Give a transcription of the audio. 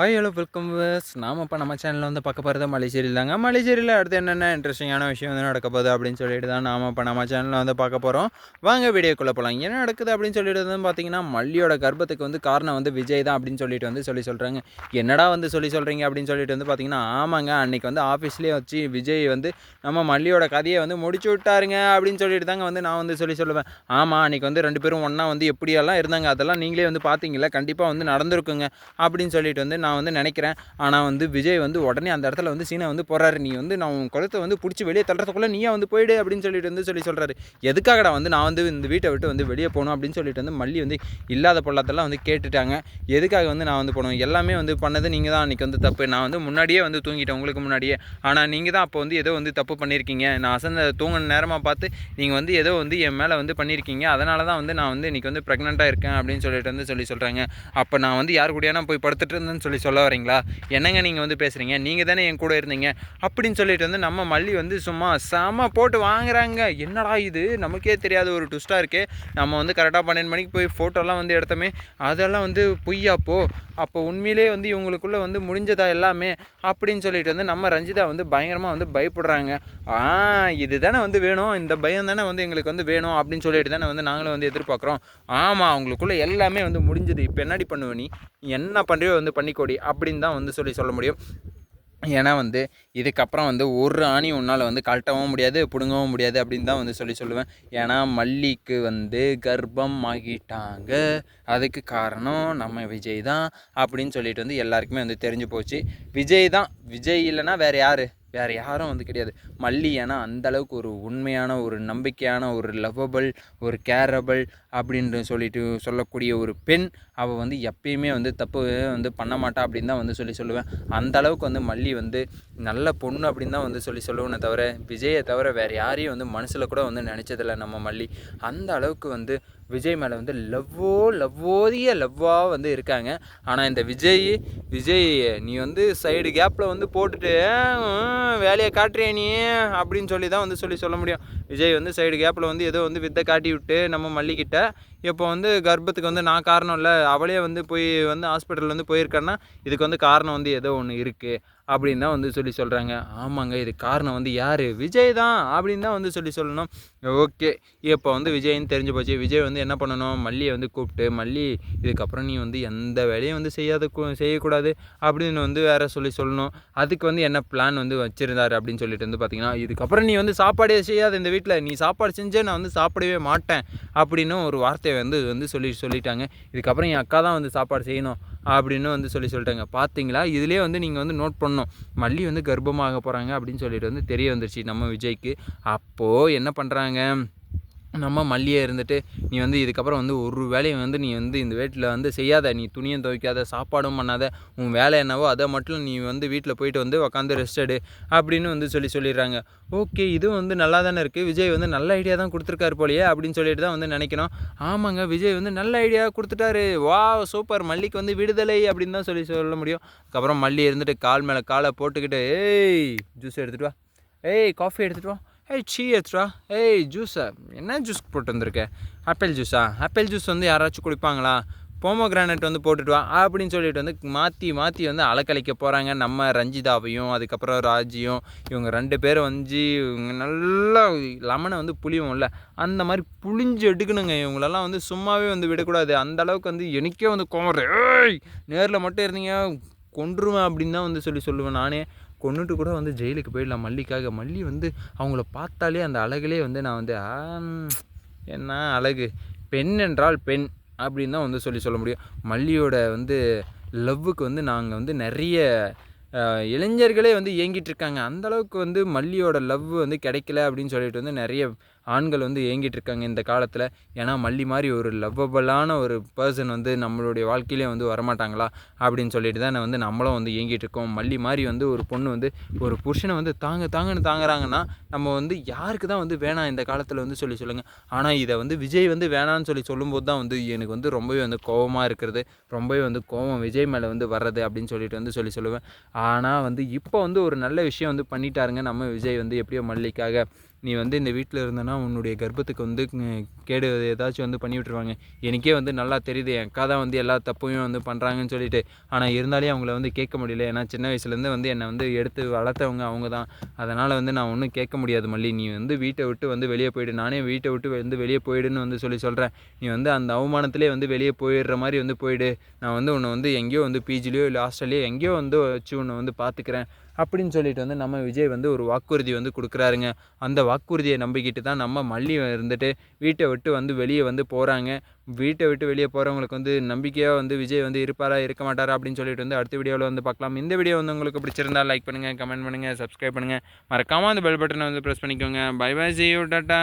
Hi hello welcome வஸ் நாம் இப்போ நம்ம சேனலில் வந்து பார்க்க போகிறது மலைச்சேரியில் தாங்க மலைச்சேரியில் அடுத்து என்னென்ன இன்ட்ரெஸ்டிங்கான விஷயம் வந்து நடக்க போகுது அப்படின்னு சொல்லிட்டு தான் நாம் இப்போ நம்ம சேனலில் வந்து பார்க்க போகிறோம் வாங்க வீடியோக்குள்ளே போகலாம் என்ன நடக்குது அப்படின்னு சொல்லிட்டு வந்து பார்த்தீங்கன்னா மல்லியோட கர்ப்பத்துக்கு வந்து காரணம் வந்து விஜய் தான் அப்படின்னு சொல்லிட்டு வந்து சொல்லி சொல்கிறாங்க என்னடா வந்து சொல்லி சொல்கிறீங்க அப்படின்னு சொல்லிட்டு வந்து பார்த்தீங்கன்னா ஆமாங்க அன்றைக்கி வந்து ஆஃபீஸ்லேயே வச்சு விஜய் வந்து நம்ம மல்லியோட கதையை வந்து முடிச்சு விட்டாருங்க அப்படின்னு சொல்லிட்டு தாங்க வந்து நான் வந்து சொல்லி சொல்லுவேன். ஆமாம் அன்றைக்கி வந்து ரெண்டு பேரும் ஒன்றா வந்து எப்படியெல்லாம் இருந்தாங்க அதெல்லாம் நீங்களே வந்து பார்த்தீங்களா கண்டிப்பாக வந்து நடந்திருக்குங்க அப்படின்னு சொல்லிட்டு வந்து நான் நான் வந்து நினைக்கிறேன். ஆனால் வந்து விஜய் வந்து உடனே அந்த இடத்துல வந்து சீனை வந்து போகிறாரு நீ வந்து நான் உன் குளத்தை வந்து பிடிச்சி வெளியே தள்ளுறதுக்குள்ளே நீயே வந்து போயிடு அப்படின்னு சொல்லிட்டு வந்து சொல்லி சொல்கிறாரு எதுக்காகடா வந்து நான் வந்து இந்த வீட்டை விட்டு வந்து வெளியே போகணும் அப்படின்னு சொல்லிட்டு வந்து மல்லி வந்து இல்லாத பொல்லாத்தெல்லாம் வந்து கேட்டுட்டாங்க. எதுக்காக வந்து நான் வந்து போகணும் எல்லாமே வந்து பண்ணது நீங்கள் தான். அன்றைக்கி வந்து தப்பு. நான் வந்து முன்னாடியே வந்து தூங்கிட்டேன் உங்களுக்கு முன்னாடியே. ஆனால் நீங்கள் தான் அப்போ வந்து ஏதோ வந்து தப்பு பண்ணியிருக்கீங்க. நான் அசந்த தூங்கின நேரமாக பார்த்து நீங்கள் வந்து ஏதோ வந்து என் மேலே வந்து பண்ணியிருக்கீங்க. அதனால தான் வந்து நான் வந்து இன்றைக்கி வந்து ப்ரெக்னெண்ட்டாக இருக்கேன் அப்படின்னு சொல்லிட்டு வந்து சொல்லி சொல்கிறாங்க அப்போ நான் வந்து யார் கூடயானா போய் படுத்துட்டு இருந்தேன்னு சொல்லி சொல்ல வரீங்களா? என்னங்க நீங்கள் வந்து பேசுகிறீங்க நீங்கள் தானே என் கூட இருந்தீங்க? அப்படின்னு சொல்லிட்டு வந்து நம்ம மல்லி வந்து சும்மா செம போட்டு வாங்குறாங்க. என்னடா இது? நமக்கே தெரியாத ஒரு ட்விஸ்ட்டாக இருக்கே. நம்ம வந்து கரெக்டாக பன்னெண்டு மணிக்கு போய் ஃபோட்டோலாம் வந்து எடுத்தோமே அதெல்லாம் வந்து பொய்யாப்போ அப்போ உண்மையிலே வந்து இவங்களுக்குள்ளே வந்து முடிஞ்சதா எல்லாமே? அப்படின்னு சொல்லிட்டு வந்து நம்ம ரஞ்சிதா வந்து பயங்கரமாக வந்து பயப்படுறாங்க. ஆ இது தானே வந்து வேணும்? இந்த பயம் தானே வந்து எங்களுக்கு வந்து வேணும்? அப்படின்னு சொல்லிட்டு தானே வந்து நாங்களும் வந்து எதிர்பார்க்குறோம். ஆமாம் அவங்களுக்குள்ளே எல்லாமே வந்து முடிஞ்சது. இப்போ என்னடி பண்ணுவ நீ? என்ன பண்ணுறியோ வந்து கொடி அப்படின்னு தான் வந்து சொல்லி சொல்ல முடியும். ஏன்னா வந்து இதுக்கப்புறம் வந்து ஒரு ஆணி உன்னால் வந்து கழட்டவும் முடியாது பிடுங்கவும் முடியாது அப்படின்னு தான் வந்து சொல்லி சொல்லுவேன். ஏன்னா மல்லிக்கு வந்து கர்ப்பம் ஆகிட்டாங்க. அதுக்கு காரணம் நம்ம விஜய் தான் அப்படின்னு சொல்லிட்டு வந்து எல்லாருக்குமே வந்து தெரிஞ்சு போச்சு. விஜய் தான். விஜய் இல்லைன்னா வேறு யார்? வேறு யாரும் வந்து கிடையாது. மல்லி ஏன்னா அந்தளவுக்கு ஒரு உண்மையான ஒரு நம்பிக்கையான ஒரு லவ்வபிள் ஒரு கேரபிள் அப்படின்ட்டு சொல்லிட்டு சொல்லக்கூடிய ஒரு பெண் அவள் வந்து எப்பயுமே வந்து தப்பு வந்து பண்ண மாட்டா அப்படின்னு தான் வந்து சொல்லி சொல்லுவேன். அந்த அளவுக்கு வந்து மல்லி வந்து நல்ல பொண்ணு அப்படின்னு தான் வந்து சொல்லி சொல்லுவேனே தவிர விஜயை தவிர வேறு யாரையும் வந்து மனசில் கூட வந்து நினச்சதில்ல நம்ம மல்லி. அந்த அளவுக்கு வந்து விஜய் மேலே வந்து லவ்வோ லவ்வோதிய லவ்வாக வந்து இருக்காங்க. ஆனால் இந்த விஜய் விஜய் நீ வந்து சைடு கேப்பில் வந்து போட்டுட்டு வேலையை காட்டுறிய நீ? அப்படின்னு சொல்லி தான் வந்து சொல்லி சொல்ல முடியும். விஜய் வந்து சைடு கேப்பில் வந்து ஏதோ வந்து வித்தை காட்டி விட்டு நம்ம மல்லிக்கிட்ட இப்போ வந்து கர்ப்பத்துக்கு வந்து நான் காரணம் இல்லை அவளே வந்து போய் வந்து ஹாஸ்பிட்டல் வந்து போயிருக்கேன்னா இதுக்கு வந்து காரணம் வந்து ஏதோ ஒன்று இருக்குது அப்படின்னு தான் வந்து சொல்லி சொல்கிறாங்க ஆமாங்க இது காரணம் வந்து யார்? விஜய் தான் அப்படின்னு தான் வந்து சொல்லி சொல்லணும். ஓகே இப்போ வந்து விஜய்னு தெரிஞ்சு போச்சு. விஜய் வந்து என்ன பண்ணணும்? மல்லியை வந்து கூப்பிட்டு மல்லி இதுக்கப்புறம் நீ வந்து எந்த வேலையும் வந்து செய்யாத செய்யக்கூடாது அப்படின்னு வந்து வேற சொல்லி சொல்லணும். அதுக்கு வந்து என்ன பிளான் வந்து வச்சுருந்தாரு அப்படின்னு சொல்லிட்டு வந்து பார்த்தீங்கன்னா இதுக்கப்புறம் நீ வந்து சாப்பாடே செய்யாத இந்த வீட்டில் நீ சாப்பாடு செஞ்சே நான் வந்து சாப்பிடவே மாட்டேன் அப்படின்னு ஒரு வார்த்தையை வந்து வந்து சொல்லி சொல்லிட்டாங்க. இதுக்கப்புறம் என் அக்கா தான் வந்து சாப்பாடு செய்யணும். அப்படின்னு வந்து சொல்லி சொல்லிட்டாங்க. பார்த்தீங்களா இதுலேயே வந்து நீங்கள் வந்து நோட் பண்ணணும். மல்லி வந்து கர்ப்பமாக போகிறாங்க அப்படின்னு சொல்லிட்டு வந்து தெரிய வந்துருச்சு நம்ம விஜய்க்கு. அப்போது என்ன பண்ணுறாங்க நம்ம மல்லியே இருந்துட்டு நீ வந்து இதுக்கப்புறம் வந்து ஒரு வேலையை வந்து நீ வந்து இந்த வீட்டில் வந்து செய்யாத நீ துணியும் துவைக்காத சாப்பாடும் பண்ணாத உன் வேலை என்னவோ அதை மட்டும் நீ வந்து வீட்டில் போயிட்டு வந்து உக்காந்து ரெஸ்ட் எடு அப்படின்னு வந்து சொல்லி சொல்லிடுறாங்க. ஓகே இதுவும் வந்து நல்லா தானே இருக்குது விஜய் வந்து நல்ல ஐடியா தான் கொடுத்துருக்காரு போலையே அப்படின்னு சொல்லிட்டு தான் வந்து நினைக்கணும் ஆமாங்க விஜய் வந்து நல்ல ஐடியா கொடுத்துட்டாரு. வா சூப்பர் மல்லிக்கு வந்து விடுதலை அப்படின்னு தான் சொல்லி சொல்ல முடியும். அதுக்கப்புறம் மல்லி இருந்துட்டு கால் மேலே காலை போட்டுக்கிட்டு ஏய் ஜூஸ் எடுத்துகிட்டு வா. ஏய் காஃபி எடுத்துகிட்டு வா. ஏய் சீ எத்ரா ஏய் ஜூஸா என்ன ஜூஸ் போட்டு வந்திருக்க ஆப்பிள் ஜூஸா ஆப்பிள் ஜூஸ் வந்து யாராச்சும் குடிப்பாங்களா? போமோ கிரானைட் வந்து போட்டுட்டு வா அப்படின்னு சொல்லிட்டு வந்து மாற்றி மாற்றி வந்து அலக்கழிக்க போகிறாங்க நம்ம ரஞ்சிதாவையும் அதுக்கப்புறம் ராஜியும். இவங்க ரெண்டு பேரும் வந்து இவங்க நல்லா லெமனை வந்து புளியும்ல. அந்த மாதிரி புளிஞ்சு எடுக்கணுங்க. இவங்களெல்லாம் வந்து சும்மாவே வந்து விடக்கூடாது. அந்த அளவுக்கு வந்து எனக்கே வந்து கோமர் ஏய் நேரில் மட்டும் இருந்தீங்க கொன்றுவேன் அப்படின்னு தான் வந்து சொல்லி சொல்லுவேன் நானே. கொண்டுட்டு கூட வந்து ஜெயிலுக்கு போயிடலாம் மல்லிக்காக. மல்லி வந்து அவங்கள பார்த்தாலே அந்த அழகுலே வந்து நான் வந்து என்ன அழகு? பெண் என்றால் பெண் அப்படின்னு தான் வந்து சொல்லி சொல்ல முடியும். மல்லியோட வந்து லவ்வுக்கு வந்து நாங்கள் வந்து நிறைய இளைஞர்களே வந்து இயங்கிட்டு இருக்காங்க. அந்தளவுக்கு வந்து மல்லியோட லவ் வந்து கிடைக்கல அப்படின்னு சொல்லிட்டு வந்து நிறைய ஆண்கள் வந்து ஏங்கிட்டு இருக்காங்க இந்த காலத்தில். ஏன்னா மல்லி மாதிரி ஒரு லவ்வபிளான ஒரு பர்சன் வந்து நம்மளுடைய வாழ்க்கையிலே வந்து வரமாட்டாங்களா? அப்படின்னு சொல்லிட்டு தான் வந்து நம்மளும் வந்து ஏங்கிட்டு இருக்கோம். மல்லி மாதிரி வந்து ஒரு பொண்ணு வந்து ஒரு புருஷனை வந்து தாங்க தாங்கன்னு தாங்குறாங்கன்னா நம்ம வந்து யாருக்கு தான் வந்து வேணாம் இந்த காலத்தில் வந்து சொல்லி சொல்லுங்கள் ஆனால் இதை வந்து விஜய் வந்து வேணான்னு சொல்லி சொல்லும்போது தான் வந்து எனக்கு வந்து ரொம்பவே வந்து கோபமாக இருக்கிறது. ரொம்பவே வந்து கோபம் விஜய் மேலே வந்து வர்றது அப்படின்னு சொல்லிட்டு வந்து சொல்லி சொல்லுவேன். ஆனால் வந்து இப்போ வந்து ஒரு நல்ல விஷயம் வந்து பண்ணிட்டாருங்க நம்ம விஜய் வந்து எப்படியோ மல்லிக்காக. நீ வந்து இந்த வீட்டில் இருந்தனா உன்னுடைய கர்ப்பத்துக்கு வந்து கேடு ஏதாச்சும் வந்து பண்ணி விட்டுருவாங்க. எனக்கே வந்து நல்லா தெரியுது என் அக்கா தான் வந்து எல்லா தப்பையும் வந்து பண்ணுறாங்கன்னு சொல்லிட்டு. ஆனால் இருந்தாலே அவங்கள வந்து கேட்க முடியல. ஏன்னா சின்ன வயசுலேருந்து வந்து என்னை வந்து எடுத்து வளர்த்தவங்க அவங்க தான். அதனால் வந்து நான் ஒன்றும் கேட்க முடியாது மல்லி. நீ வந்து வீட்டை விட்டு வந்து வெளியே போயிடு. நானே வீட்டை விட்டு வந்து வெளியே போயிடுன்னு வந்து சொல்லி சொல்கிறேன் நீ வந்து அந்த அவமானத்திலே வந்து வெளியே போயிடுற மாதிரி வந்து போயிடு. நான் வந்து உன்னை வந்து எங்கேயோ வந்து பிஜிலையோ இல்லை ஹாஸ்டல்லையோ எங்கேயோ வந்து வச்சு உன்னை வந்து பார்த்துக்கிறேன் அப்படின்னு சொல்லிட்டு வந்து நம்ம விஜய் வந்து ஒரு வாக்குறுதி வந்து கொடுக்குறாருங்க. அந்த வாக்குறுதியை நம்பிக்கிட்டு தான் நம்ம மல்லி இருந்துட்டு வீட்டை விட்டு வந்து வெளியே வந்து போகிறாங்க வீட்டை விட்டு வெளியே போகிறவங்களுக்கு வந்து நம்பிக்கையாக வந்து விஜய் வந்து இருப்பாரா இருக்க மாட்டாரா அப்படின்னு சொல்லிட்டு வந்து அடுத்த வீடியோவில் வந்து பார்க்கலாம். இந்த வீடியோ வந்து உங்களுக்கு பிடிச்சிருந்தா லைக் பண்ணுங்கள் கமெண்ட் பண்ணுங்கள் சப்ஸ்கிரைப் பண்ணுங்கள் மறக்காமல் அந்த பெல் பட்டனை வந்து ப்ரெஸ் பண்ணிக்கோங்க. Bye bye see you tata